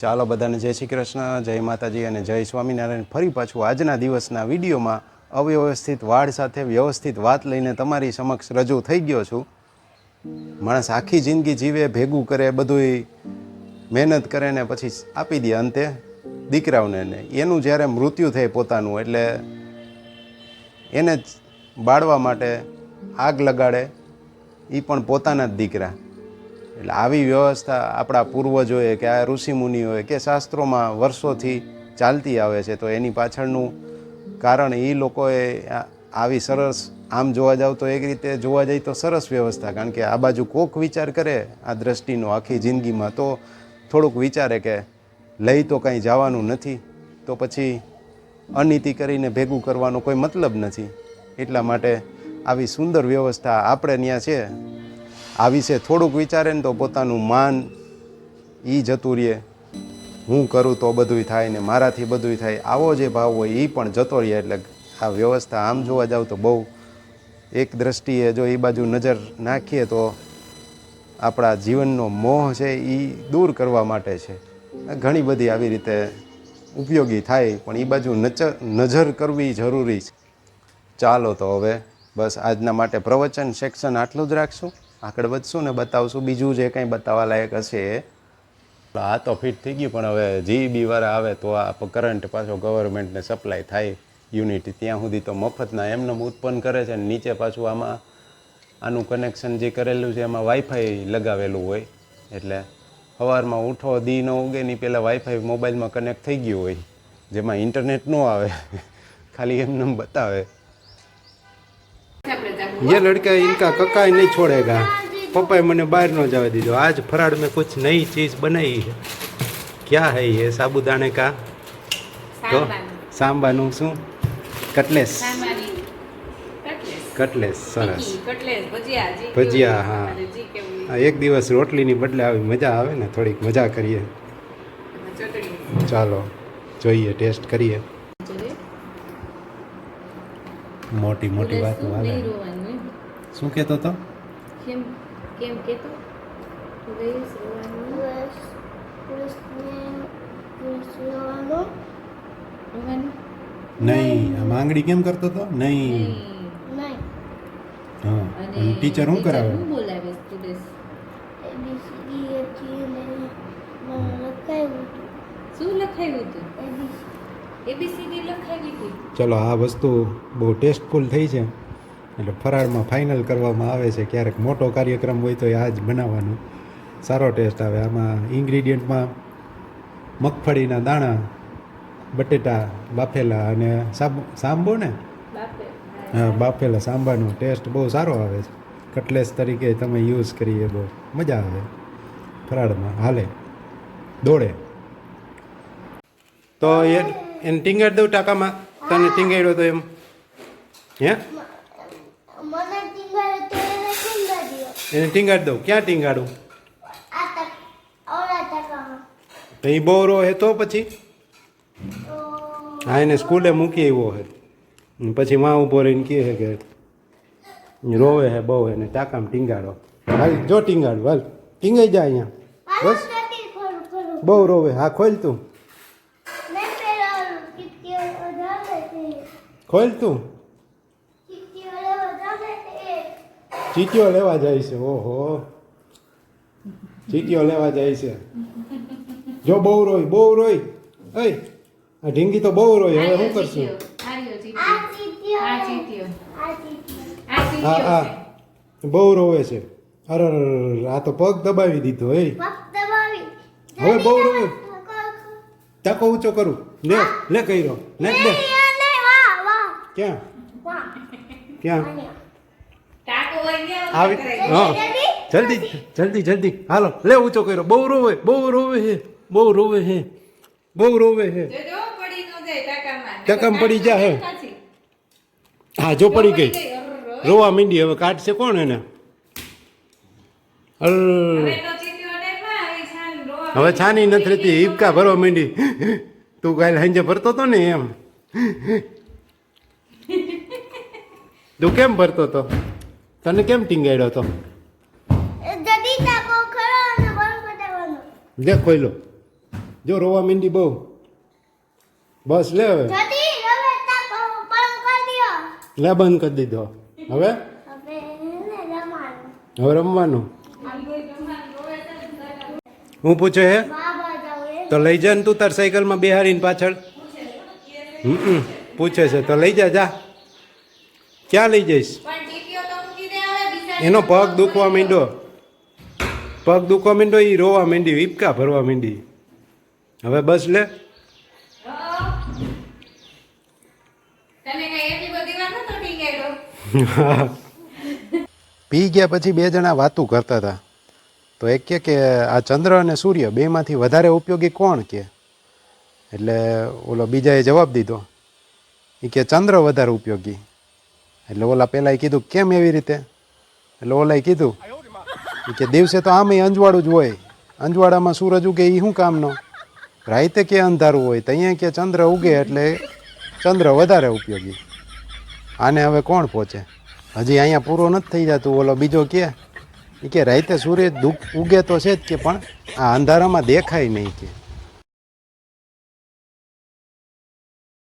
ચાલો બધાને જય શ્રી કૃષ્ણ, જય માતાજી અને જય સ્વામિનારાયણ. ફરી પાછું આજના દિવસના વિડીયોમાં અવ્યવસ્થિત વાળ સાથે વ્યવસ્થિત વાત લઈને તમારી સમક્ષ રજૂ થઈ ગયો છું. માણસ આખી જિંદગી જીવે, ભેગું કરે, બધુંય મહેનત કરે ને પછી આપી દે અંતે દીકરાઓને એનું જ્યારે મૃત્યુ થાય પોતાનું, એટલે એને બાળવા માટે આગ લગાડે એ પણ પોતાના જ દીકરા. એટલે આવી વ્યવસ્થા આપણા પૂર્વજોએ કે આ ઋષિમુનિઓએ કે શાસ્ત્રોમાં વર્ષોથી ચાલતી આવે છે, તો એની પાછળનું કારણ એ લોકોએ આવી સરસ, આમ જોવા જાવ તો એક રીતે જોવા જાય તો સરસ વ્યવસ્થા, કારણ કે આ બાજુ કોક વિચાર કરે આ દ્રષ્ટિનો આખી જિંદગીમાં, તો થોડુંક વિચારે કે લઈ તો કાંઈ જવાનું નથી, તો પછી અનીતિ કરીને ભેગું કરવાનો કોઈ મતલબ નથી. એટલા માટે આવી સુંદર વ્યવસ્થા આપણે ત્યાં છે. આ વિશે થોડુંક વિચારે ને તો પોતાનું માન એ જતું રહે. હું કરું તો બધુંય થાય ને મારાથી બધુંય થાય. આવો જે ભાવ હોય એ પણ જતો રહે એટલે આ વ્યવસ્થા આમ જોવા જાવ તો બહુ એક દ્રષ્ટિએ જો એ બાજુ નજર નાખીએ તો આપણા જીવનનો મોહ છે એ દૂર કરવા માટે છે. ઘણી બધી આવી રીતે ઉપયોગી થાય, પણ એ બાજુ નજર કરવી જરૂરી છે. ચાલો તો હવે બસ આજના માટે પ્રવચન સેક્શન આટલું જ રાખશું. આગળ વધશું ને બતાવશું. બીજું જે કંઈ બતાવવા લાયક હશે, આ તો ફિટ થઈ ગયું, પણ હવે જીબી વાળા આવે તો આ કરંટ પાછો ગવર્મેન્ટને સપ્લાય થાય યુનિટ ત્યાં સુધી તો મફતના એમને ઉત્પન્ન કરે છે ને નીચે પાછું આમાં, આનું કનેક્શન જે કરેલું છે એમાં વાઈફાઈ લગાવેલું હોય. એટલે સવારમાં ઉઠો, દી ન ઉગે ની પહેલાં વાઈફાઈ મોબાઈલમાં કનેક્ટ થઈ ગયું હોય. જેમાં ઇન્ટરનેટ ન આવે. ખાલી એમને એમ બતાવે. ये लड़का इनका कक्का ही नहीं छोड़ेगा पप्पा मैंने बाहर न जावे दीजो आज फराड़ में कुछ नई चीज बनाई है क्या है ये साबुदाने का તો સાંબાનું શું કટલેસ સાંબાની કટલેસ. કટલેસ સરસ ટીકી, કટલેસ, ભજીયા, જી ભજીયા, કેવું હા. તમારે જી કેવું. આ એક દિવસ રોટલીની બદલે આવી મજા આવે ને થોડીક મજા કરીએ અને ચટણી. ચાલો જોઈએ ટેસ્ટ કરીએ જોડે. મોટી મોટી વાતો એમ? શું કહેતો તો? કેમ કેમ કેતો? તું ગઈશ રોવાનું? રોવાનું? નહીં આ માંગણી કેમ કરતો તો? નહીં. નહીં. હા અને ટીચર શું કરાવે? શું બોલાવે? શું લખાયું હતું? એબીસીડી લખાવી હતી. ચલો આ વસ્તુ બહુ ટેસ્ટફુલ થઈ છે. એટલે ફરાળમાં ફાઇનલ કરવામાં આવે છે. ક્યારેક મોટો કાર્યક્રમ હોય તો એ આ જ બનાવવાનું. સારો ટેસ્ટ આવે. આમાં ઇન્ગ્રીડિયન્ટમાં મગફળીના દાણા બટેટા બાફેલા અને સાબુ ને? હા બાફેલા સાંબાનો ટેસ્ટ બહુ સારો આવે છે. કટલેસ તરીકે તમે યુઝ કરીએ બહુ મજા આવે. ફરાળમાં. હાલે. દોડે. તો એ એને ટીંગાડ દઉં ટાંકામાં. તને ટીંગાડ્યો તો એમ. હે? એને ટીંગાડી દઉં. ક્યાં ટીંગાડું? તો એ બહુ રો હે તો પછી? હા એને સ્કૂલે મૂકી આવ્યો હે. પછી માં ઊભો રહીને કહે છે કે રોવે હે બહુ એને ટાંકામાં ટીંગાડો. હાલ જો ટીંગાડું હાલ. ટીંગાઈ જાય અહીંયા. બસ. બહુ રોવે. હા ખોલ તું મેં પેલા ઓલું કિટકી વધારે છે ખોલ તું. ચીટીઓ લેવા જાય છે ઓહો. ચીટીઓ લેવા જાય છે. જો બહુ રોય બહુ રોય. અય આ ઢીંગી તો બહુ રોય હવે શું કરશું? આર્યો આ ચીટીયો. આ ચીટીઓ. ચીટીયો. આ ચીટીઓ. આ હા હા. બહુ રોવે છે. અરે આ તો પગ દબાવી દીધો એ હવે બહુ રોવે. કો- ચાકો ઊંચો કરું. લે લે કહી રહ્યો. લે વાહ ક્યાં? ક્યાં? આવી. હા. જલ્દી જલ્દી જલ્દી. હાલો લે ઊંચો કર્યો. બહુ રોવે બહુ રોવે હે બહુ રોવે હે બહુ રોવે હે. ટકમ. પડી જા હે. હા જો પડી ગઈ. રોવા માંડી હવે કાઢશે કોણ એને? હવે છાની નથી રહેતી હિપકા ભરવા માંડી. તું કાલે સાંજે ભરતો હતો ને એમ. તું કેમ ભરતો તો તને કેમ ટીંગાડ્યો તો જડી ટાકો ખરો અને બંધ પટાવવાનો લે ખોઈ લો. જો રોવા મીંડી બહુ. બસ લે હવે. લે બંધ કરી દીધો. હવે? હવે રમવાનું? હું પૂછે હે? તો લઈ જા ને તું તાર સાયકલમાં બિહારીને પાછળ. હમ. પૂછે છે. તો લઈ જા જા. ક્યાં લઈ જઈશ? એનો પગ દુખવા માંડ્યો. પગ દુખવા માંડ્યો એ રોવા માંડી ઈપકા ભરવા માંડી. હવે બસ લે. પી ગયા પછી બે જણા વાતું કરતા હતા. તો એક કે કે આ ચંદ્ર અને સૂર્ય બેમાંથી વધારે ઉપયોગી કોણ કે? એટલે ઓલો બીજાએ જવાબ દીધો. એ કે ચંદ્ર વધારે ઉપયોગી. એટલે ઓલા પહેલાં કીધું, કેમ એવી રીતે? એટલે ઓલાએ કીધું કે દિવસે તો આમે અંજવાળું જ હોય. અંજવાળામાં સૂરજ ઉગે એ શું કામનો? રાતે કે અંધારું હોય? તો અહીંયા કે ચંદ્ર ઉગે એટલે ચંદ્ર વધારે ઉપયોગી. આને હવે કોણ પહોંચે? હજી અહીંયા પૂરો નથી થઈ જતું. ઓલો બીજો કે કે રાતે સૂર્ય દુઃખ ઉગે તો છે જ કે, પણ આ અંધારામાં દેખાય નહીં કે.